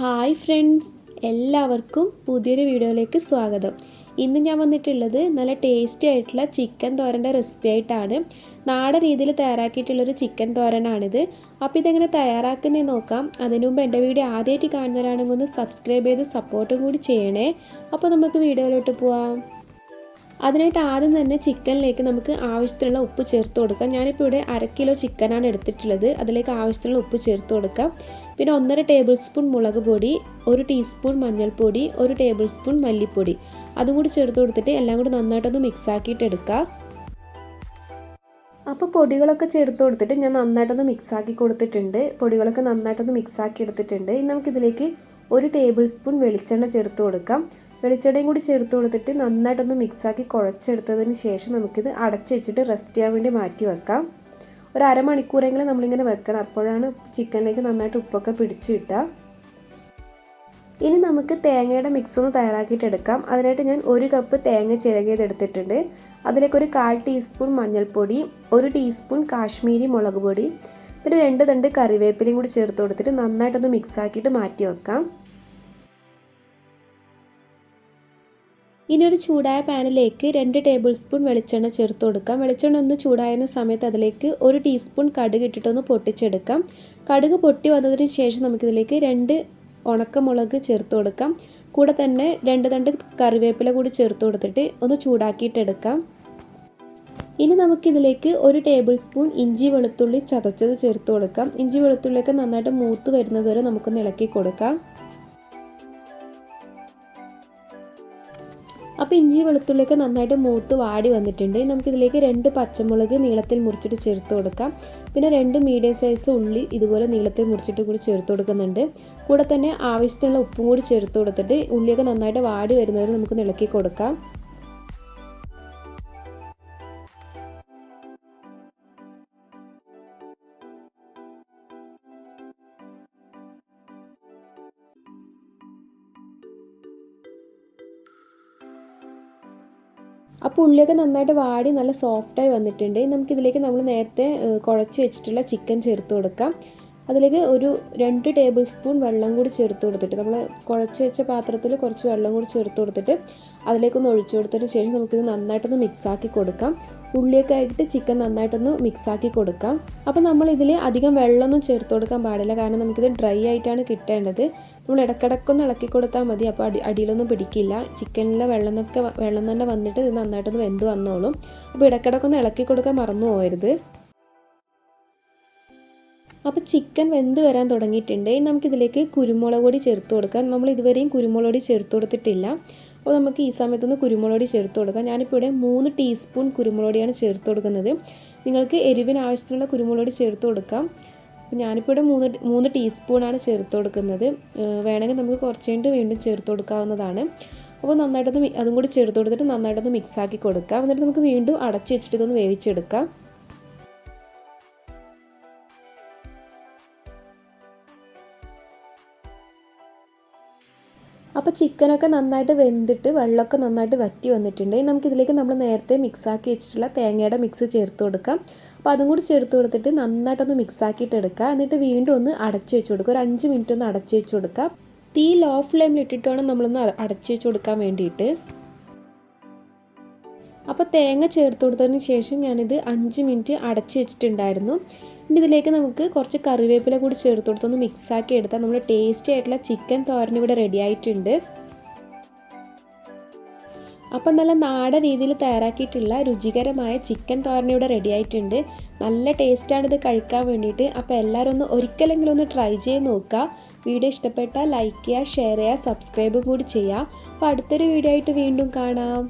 Hi friends എല്ലാവർക്കും പുതിയൊരു വീഡിയോയിലേക്ക് സ്വാഗതം. ഇന്ന് ഞാൻ വന്നിട്ടുള്ളത് നല്ല ടേസ്റ്റി ആയിട്ടുള്ള ചിക്കൻ തോരന്റെ റെസിപ്പി ആയിട്ടാണ്. നാടൻ രീതിയിൽ തയ്യാറാക്കിയിട്ടുള്ളൊരു ചിക്കൻ തോരനാണിത്. അപ്പോൾ ഇതെങ്ങനെ തയ്യാറാക്കുന്നതെന്ന് നോക്കാം. അതിനു മുമ്പ് എന്റെ വീഡിയോ ആദ്യമായിട്ട് കാണുന്നവരാണെങ്കിൽ ഒന്ന് സബ്സ്ക്രൈബ് ചെയ്ത് സപ്പോർട്ടും കൂടി ചെയ്യണേ. അപ്പോൾ നമുക്ക് വീഡിയോയിലോട്ട് പോവാം. അതിനായിട്ട് ആദ്യം തന്നെ ചിക്കനിലേക്ക് നമുക്ക് ആവശ്യത്തിനുള്ള ഉപ്പ് ചേർത്ത് കൊടുക്കാം. ഞാനിപ്പോൾ ഇവിടെ അര കിലോ ചിക്കനാണ് എടുത്തിട്ടുള്ളത്. അതിലേക്ക് ആവശ്യത്തിനുള്ള ഉപ്പ് ചേർത്ത് കൊടുക്കാം. പിന്നെ ഒന്നര ടേബിൾ സ്പൂൺ മുളക് പൊടി ഒരു ടീസ്പൂൺ മഞ്ഞൾപ്പൊടി ഒരു ടേബിൾ സ്പൂൺ മല്ലിപ്പൊടി. അതും കൂടി ചേർത്ത് കൊടുത്തിട്ട് എല്ലാം കൂടി നന്നായിട്ടൊന്ന് മിക്സ് ആക്കിയിട്ട് എടുക്കാം. അപ്പോൾ പൊടികളൊക്കെ ചേർത്ത് കൊടുത്തിട്ട് ഞാൻ നന്നായിട്ടൊന്ന് മിക്സ് ആക്കി കൊടുത്തിട്ടുണ്ട്. പൊടികളൊക്കെ നന്നായിട്ടൊന്ന് മിക്സ് ആക്കി എടുത്തിട്ടുണ്ട്. ഇനി നമുക്കിതിലേക്ക് ഒരു ടേബിൾ സ്പൂൺ വെളിച്ചെണ്ണ ചേർത്ത് കൊടുക്കാം. വെളിച്ചെണ്ണയും കൂടി ചേർത്ത് കൊടുത്തിട്ട് നന്നായിട്ടൊന്ന് മിക്സാക്കി കുഴച്ചെടുത്തതിന് ശേഷം നമുക്കിത് അടച്ചു വെച്ചിട്ട് റെസ്റ്റ് ചെയ്യാൻ വേണ്ടി മാറ്റി വെക്കാം. ഒരു അരമണിക്കൂറെങ്കിലും നമ്മളിങ്ങനെ വെക്കണം. അപ്പോഴാണ് ചിക്കനിലേക്ക് നന്നായിട്ട് ഉപ്പൊക്കെ പിടിച്ച് കിട്ടുക. ഇനി നമുക്ക് തേങ്ങയുടെ മിക്സ് ഒന്ന് തയ്യാറാക്കിയിട്ട് എടുക്കാം. അതിനായിട്ട് ഞാൻ ഒരു കപ്പ് തേങ്ങ ചിരകിയതെടുത്തിട്ടുണ്ട്. അതിലേക്ക് ഒരു കാൽ ടീസ്പൂൺ മഞ്ഞൾപ്പൊടി ഒരു ടീസ്പൂൺ കാശ്മീരി മുളക് പൊടി പിന്നെ രണ്ട് തണ്ട് കറിവേപ്പിലയും കൂടി ചേർത്ത് കൊടുത്തിട്ട് നന്നായിട്ടൊന്ന് മിക്സാക്കിയിട്ട് മാറ്റി വെക്കാം. ഇനി ഒരു ചൂടായ പാനിലേക്ക് രണ്ട് ടേബിൾ സ്പൂൺ വെളിച്ചെണ്ണ ചേർത്ത് കൊടുക്കാം. വെളിച്ചെണ്ണ ഒന്ന് ചൂടായുന്ന സമയത്ത് അതിലേക്ക് ഒരു ടീസ്പൂൺ കടുക് ഇട്ടിട്ടൊന്ന് പൊട്ടിച്ചെടുക്കാം. കടുക് പൊട്ടി വന്നതിന് ശേഷം നമുക്കിതിലേക്ക് രണ്ട് ഉണക്കമുളക് ചേർത്ത് കൊടുക്കാം. കൂടെ തന്നെ രണ്ട് തണ്ട് കറിവേപ്പില കൂടി ചേർത്ത് കൊടുത്തിട്ട് ഒന്ന് ചൂടാക്കിയിട്ടെടുക്കാം. ഇനി നമുക്കിതിലേക്ക് ഒരു ടേബിൾ സ്പൂൺ ഇഞ്ചി വെളുത്തുള്ളി ചതച്ചത് ചേർത്ത് കൊടുക്കാം. ഇഞ്ചി വെളുത്തുള്ളിയൊക്കെ നന്നായിട്ട് മൂത്ത് വരുന്നത് വരെ നമുക്കൊന്ന് ഇളക്കി കൊടുക്കാം. അപ്പോൾ ഇഞ്ചി വെളുത്തുള്ളിയൊക്കെ നന്നായിട്ട് മൂത്ത് വാടി വന്നിട്ടുണ്ട്. നമുക്കിതിലേക്ക് രണ്ട് പച്ചമുളക് നീളത്തിൽ മുറിച്ചിട്ട് ചേർത്ത് കൊടുക്കാം. പിന്നെ രണ്ട് മീഡിയം സൈസ് ഉള്ളി ഇതുപോലെ നീളത്തിൽ മുറിച്ചിട്ട് കൂടി ചേർത്ത് കൊടുക്കുന്നുണ്ട്. കൂടെ തന്നെ ആവശ്യത്തിനുള്ള ഉപ്പും കൂടി ചേർത്ത് കൊടുത്തിട്ട് ഉള്ളിയൊക്കെ നന്നായിട്ട് വാടി വരുന്നവരെ നമുക്ക് ഇളക്കി കൊടുക്കാം. അപ്പോൾ ഉള്ളിയൊക്കെ നന്നായിട്ട് വാടി നല്ല സോഫ്റ്റായി വന്നിട്ടുണ്ട്. നമുക്കിതിലേക്ക് നമ്മൾ നേരത്തെ കുഴച്ച് വെച്ചിട്ടുള്ള ചിക്കൻ ചേർത്ത് കൊടുക്കാം. അതിലേക്ക് ഒരു രണ്ട് ടേബിൾ സ്പൂൺ വെള്ളം കൂടി ചേർത്ത് കൊടുത്തിട്ട് നമ്മൾ കുഴച്ച് വെച്ച പാത്രത്തിൽ കുറച്ച് വെള്ളം കൂടി ചേർത്ത് കൊടുത്തിട്ട് അതിലേക്കൊന്ന് ഒഴിച്ചു കൊടുത്തതിന് ശേഷം നമുക്കിത് നന്നായിട്ടൊന്ന് മിക്സാക്കി കൊടുക്കാം. ഉള്ളിയൊക്കെ ആയിട്ട് ചിക്കൻ നന്നായിട്ടൊന്ന് മിക്സാക്കി കൊടുക്കാം. അപ്പോൾ നമ്മൾ ഇതിൽ അധികം വെള്ളമൊന്നും ചേർത്ത് കൊടുക്കാൻ പാടില്ല. കാരണം നമുക്കിത് ഡ്രൈ ആയിട്ടാണ് കിട്ടേണ്ടത്. നമ്മൾ ഇടക്കിടക്കൊന്ന് ഇളക്കി കൊടുത്താൽ മതി. അപ്പോൾ അടി അടിയിലൊന്നും പിടിക്കില്ല. ചിക്കനിലെ വെള്ളം വെള്ളം തന്നെ വന്നിട്ട് ഇത് നന്നായിട്ടൊന്ന് വെന്ത് വന്നോളും. അപ്പോൾ ഇടക്കിടക്കൊന്ന് ഇളക്കി കൊടുക്കാൻ മറന്നു പോകരുത് അപ്പോൾ ചിക്കൻ വെന്ത് വരാൻ തുടങ്ങിയിട്ടുണ്ട്. നമുക്കിതിലേക്ക് കുരുമുളക് പൊടി ചേർത്ത് കൊടുക്കാം. നമ്മൾ ഇതുവരെയും കുരുമുളക് പൊടി ചേർത്ത് കൊടുത്തിട്ടില്ല. അപ്പോൾ നമുക്ക് ഈ സമയത്തൊന്ന് കുരുമുളക് പൊടി ചേർത്ത് കൊടുക്കാം. ഞാനിപ്പോൾ ഇവിടെ മൂന്ന് ടീസ്പൂൺ കുരുമുളക് പൊടിയാണ് ചേർത്ത് കൊടുക്കുന്നത്. നിങ്ങൾക്ക് എരിവിന് ആവശ്യത്തിനുള്ള കുരുമുളക് പൊടി ചേർത്ത് കൊടുക്കാം. അപ്പോൾ ഞാനിപ്പോൾ ഇവിടെ മൂന്ന് മൂന്ന് ടീസ്പൂണാണ് ചേർത്ത് കൊടുക്കുന്നത്. വേണമെങ്കിൽ നമുക്ക് കുറച്ച് കഴിഞ്ഞിട്ട് വീണ്ടും ചേർത്ത് കൊടുക്കാവുന്നതാണ്. അപ്പോൾ നന്നായിട്ടൊന്ന് അതും കൂടി ചേർത്ത് കൊടുത്തിട്ട് നന്നായിട്ടൊന്ന് മിക്സാക്കി കൊടുക്കാം. എന്നിട്ട് നമുക്ക് വീണ്ടും അടച്ചു വെച്ചിട്ട് ഇതൊന്ന് വേവിച്ചെടുക്കാം. അപ്പോൾ ചിക്കനൊക്കെ നന്നായിട്ട് വെന്തിട്ട് വെള്ളമൊക്കെ നന്നായിട്ട് വറ്റി വന്നിട്ടുണ്ട്. നമുക്കിതിലേക്ക് നമ്മൾ നേരത്തെ മിക്സാക്കി വെച്ചിട്ടുള്ള തേങ്ങയുടെ മിക്സ് ചേർത്ത് കൊടുക്കാം. അപ്പോൾ അതും കൂടി ചേർത്ത് കൊടുത്തിട്ട് നന്നായിട്ടൊന്ന് മിക്സാക്കിയിട്ട് എടുക്കുക എന്നിട്ട് വീണ്ടും ഒന്ന് അടച്ചു വെച്ച് കൊടുക്കുക ഒരു അഞ്ച് മിനിറ്റ് ഒന്ന് അടച്ചു വെച്ച് കൊടുക്കുക തീ ലോ ഫ്ലെയിമിൽ ഇട്ടിട്ട് വേണം നമ്മളൊന്ന് അടച്ചു വെച്ച് കൊടുക്കാൻ വേണ്ടിയിട്ട്. അപ്പോൾ തേങ്ങ ചേർത്ത് കൊടുത്തതിന് ശേഷം ഞാനിത് അഞ്ച് മിനിറ്റ് അടച്ചു വെച്ചിട്ടുണ്ടായിരുന്നു. ഇനി ഇതിലേക്ക് നമുക്ക് കുറച്ച് കറിവേപ്പില കൂടി ചേർത്ത് കൊടുത്തൊന്ന് മിക്സാക്കി എടുത്താൽ നമ്മൾ ടേസ്റ്റി ആയിട്ടുള്ള ചിക്കൻ തോരൻ ഇവിടെ റെഡി ആയിട്ടുണ്ട്. അപ്പം നല്ല നാടൻ രീതിയിൽ തയ്യാറാക്കിയിട്ടുള്ള രുചികരമായ ചിക്കൻ തോരൻ ഇവിടെ റെഡി ആയിട്ടുണ്ട്. നല്ല ടേസ്റ്റാണ് ഇത് കഴിക്കാൻ വേണ്ടിയിട്ട്. അപ്പോൾ എല്ലാവരും ഒന്ന് ഒരിക്കലെങ്കിലും ഒന്ന് ട്രൈ ചെയ്ത് നോക്കുക. വീഡിയോ ഇഷ്ടപ്പെട്ടാൽ ലൈക്ക് ചെയ്യുക ഷെയർ ചെയ്യുക സബ്സ്ക്രൈബും കൂടി ചെയ്യുക. അപ്പോൾ അടുത്തൊരു വീഡിയോ ആയിട്ട് വീണ്ടും കാണാം.